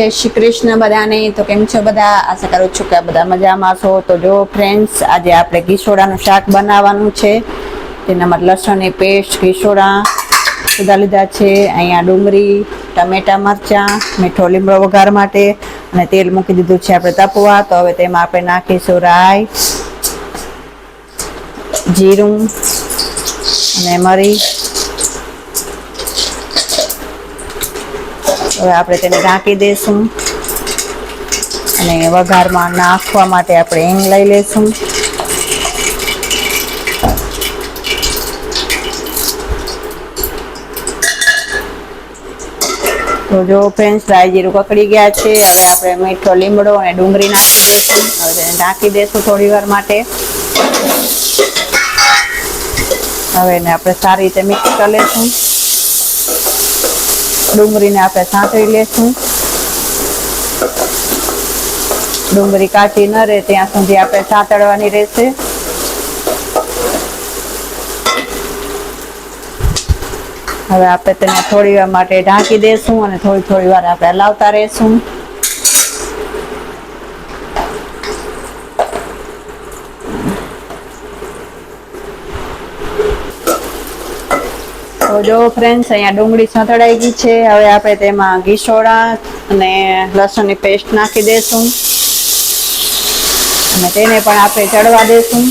જય શ્રી કૃષ્ણ બધાને તો કેમ છો બધા? આશા કરું છું કે બધા મજામાં છો. તો જો ફ્રેન્ડ્સ આજે આપણે ઘીસોડાનું શાક બનાવવાનું છે. તેના માટે લસણની પેસ્ટ ઘીસોડા સુધા લીધા છે. અહીંયા ડુંગળી, ટમેટા મરચાં, મીઠો લીમડો વઘાર માટે અને તેલ મૂકી દીધું છે આપણે તપવા. તો હવે તેમાં આપણે નાખીશું રાઈ, જીરું અને મરી. હવે આપણે તેને ઢાંકી દઈશું. અને વઘારમાં નાખવા માટે આપણે હિંગ લઈ લઈશું. તો જો ફ્રેન્ડ્સ રાઈ જીરું કકડી ગયા છે. હવે આપણે મીઠો લીમડો અને ડુંગળી નાખી દઈશું. હવે તેને ઢાંકી દઈશું થોડી વાર માટે. હવે એને આપણે સારી રીતે મિક્સ કરી લઈશું. ડુંગળીને આપણે સાંતળી લેશું. ડુંગળી કાચી ન રહે ત્યાં સુધી આપણે સાંતળવાની રહેશે. હવે આપણે તેને થોડી વાર માટે ઢાંકી દેશું અને થોડી થોડી વાર આપણે હલાવતા રહેશું. જો ફ્રેન્ડ્સ અહીંયા ડુંગળી સંતળાઈ ગઈ છે. હવે આપણે તેમાં ઘીસોડા અને લસણની પેસ્ટ નાખી દઈશું અને તેને પણ આપણે ચડવા દઈશું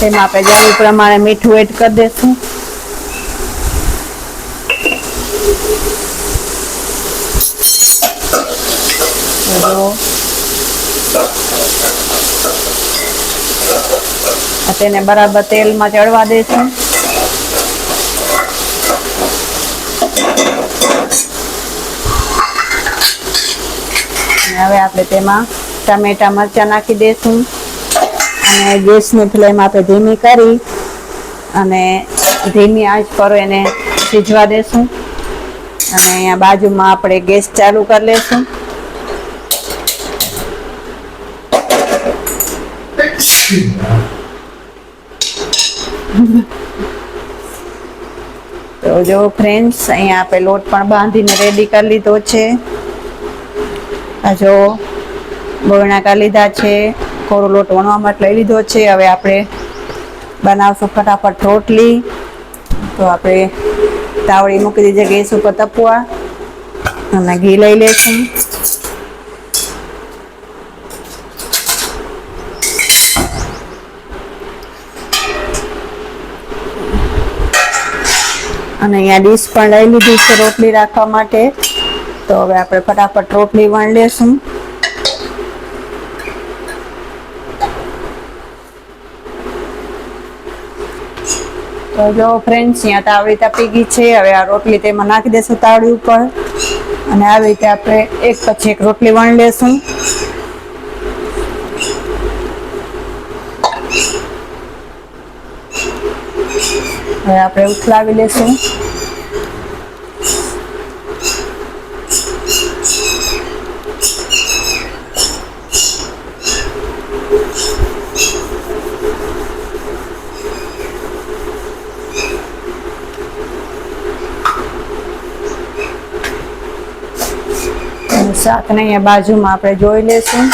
તેમાં આપણે જરૂર પ્રમાણે મીઠું એડ કરી દઈશું તો તેને બરાબર તેલમાં ચડવા દેશું હવે આપણે તેમાં ટમેટા, મરચાં નાખી દઈશું અને ગેસની ફ્લેમ આપણે ધીમી કરી અને ધીમી આંચ પર એને સીજવા દેશું. અને અહીંયા બાજુમાં આપણે ગેસ ચાલુ કરી લેશું. તો જો ફ્રેન્ડ્સ અહીંયા આપણે લોટ પણ બાંધીને રેડી કરી લીધો છે. આ જો બોરણાકા લીધા છે કોરો લોટ વણવા માટે લઈ લીધો છે. હવે આપણે બનાવશું ફટાફટ રોટલી. તો આપણે તાવડી મૂકી દીધી ગેસ ઉપર તપવા. અને ઘી લઈ લઈશું અને અહીંયા ડીશ પણ લઈ લીધી છે રોટલી રાખવા માટે. તો હવે આપણે ફટાફટ રોટલી વણ લેશું. તો જો ફ્રેન્ડ્સ અહીંયા તાવડી તપી ગઈ છે. હવે આ રોટલી તેમાં નાખી દેશું તાવડી ઉપર. અને આવી રીતે આપણે એક પછી એક રોટલી વણ લેશું. હવે આપણે ઉથલાવી લેશું. શાક શાકને અહીંયા બાજુમાં આપણે જોઈ લેશું.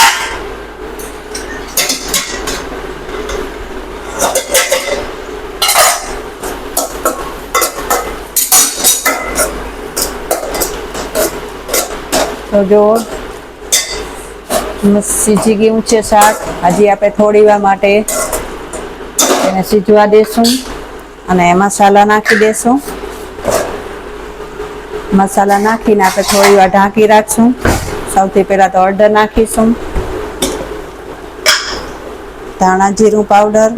તો જો સીજી ગયું છે શાક. હજી આપણે થોડી વાર માટે એને સીજવા દેશું અને મસાલા નાખી દેશું. મસાલા નાખીને આપણે થોડી વાર ઢાંકી રાખશું. સૌથી પહેલા તો હળદર નાખીશું. ધાણા જીરું પાવડર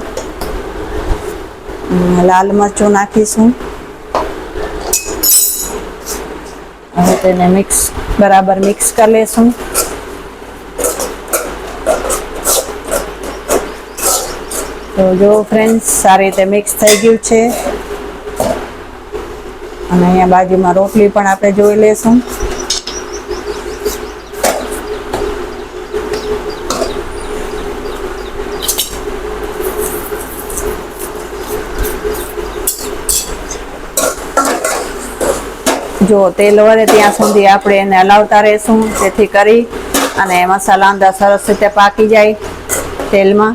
લાલ મરચું નાખીશું. તેને મિક્સ બરાબર મિક્સ કરી લેશું. તો જો ફ્રેન્ડ્સ સારી રીતે મિક્સ થઈ ગયું છે. અને અહીંયા બાજુમાં રોટલી પણ આપણે જોઈ લેશું. જો તેલ વળે ત્યાં સુધી આપણે એને હલાવતા રહેશું, જેથી કરી અને મસાલા અંદર સરસ રીતે પાકી જાય તેલમાં.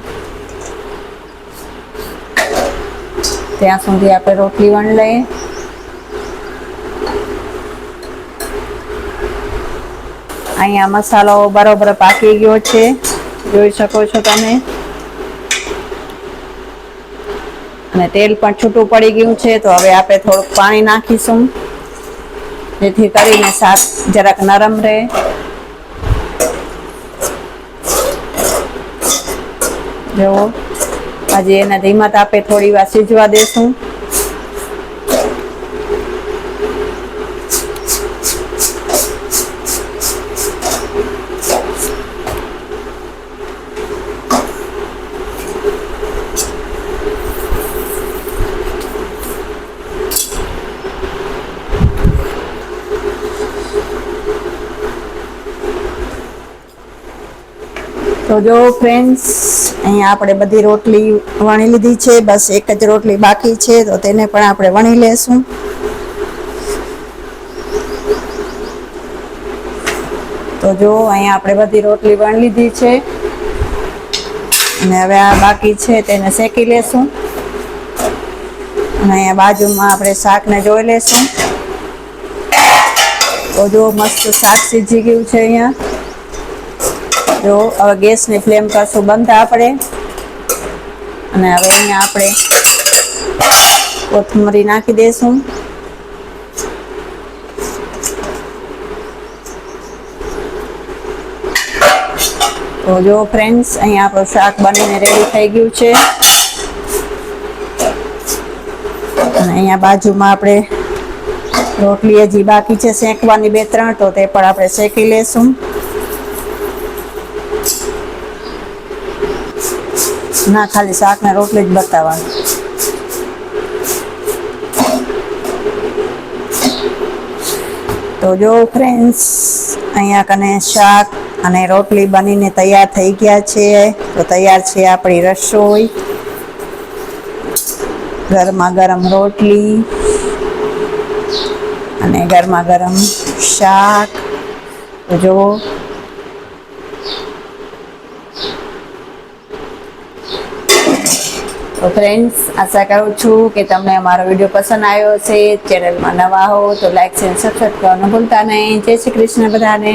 ત્યાં સુધી આપણે રોટલી વણ લઈએ. અહીંયા મસાલો બરોબર પાકી ગયો છે. જોઈ શકો છો તમે. અને તેલ પણ છૂટું પડી ગયું છે, તો હવે આપણે થોડુંક પાણી નાખીશું. જેથી કરીને શાક જરાક નરમ રહે. જો, આજે એને ધીમા તાપે થોડી વાર સીજવા દેશું. તો જો ફ્રેન્ડ્સ અહીંયા આપણે બધી રોટલી વણી લીધી છે, બસ એક જ રોટલી બાકી છે, તો તેને પણ આપણે વણી લેશું. તો જો અહીંયા આપણે બધી રોટલી વણી લીધી છે. અને હવે આ બાકી છે, તેને શેકી લેશું. અને અહીંયા બાજુમાં આપણે શાકને જોઈ લેશું. તો જો મસ્ત શાક સીજી ગયું છે અહીંયા. જો, હવે ગેસની ફ્લેમ કરશું બંધ આપણે. અને હવે અહીંયા આપણે કોથમરી નાખી દઈશું. તો જો ફ્રેન્ડ્સ, અહીંયા આપણું શાક બનીને રેડી થઈ ગયું છે. અને અહીંયા બાજુમાં આપણે રોટલી હજી બાકી છે શેકવાની બે ત્રણ, તો તે પણ આપણે શેકી લેશું. ના, ખાલી શાક ને રોટલી જ બતાવવાનું. તો જો ફ્રેન્ડ્સ અહીંયા કને શાક અને રોટલી બનીને તૈયાર થઈ ગયા છે. તો તૈયાર છે આપણી રસોઈ. ગરમા ગરમ રોટલી અને ગરમા ગરમ શાક. તો જુઓ તો ફ્રેન્ડ્સ આશા કરું છું કે તમને અમારો વીડિયો પસંદ આવ્યો હશે. ચેનલમાં નવા હો તો લાઇક છે સબસ્ક્રાઈબ કરવાનું ભૂલતા નહીં. જય શ્રી કૃષ્ણ બધાને.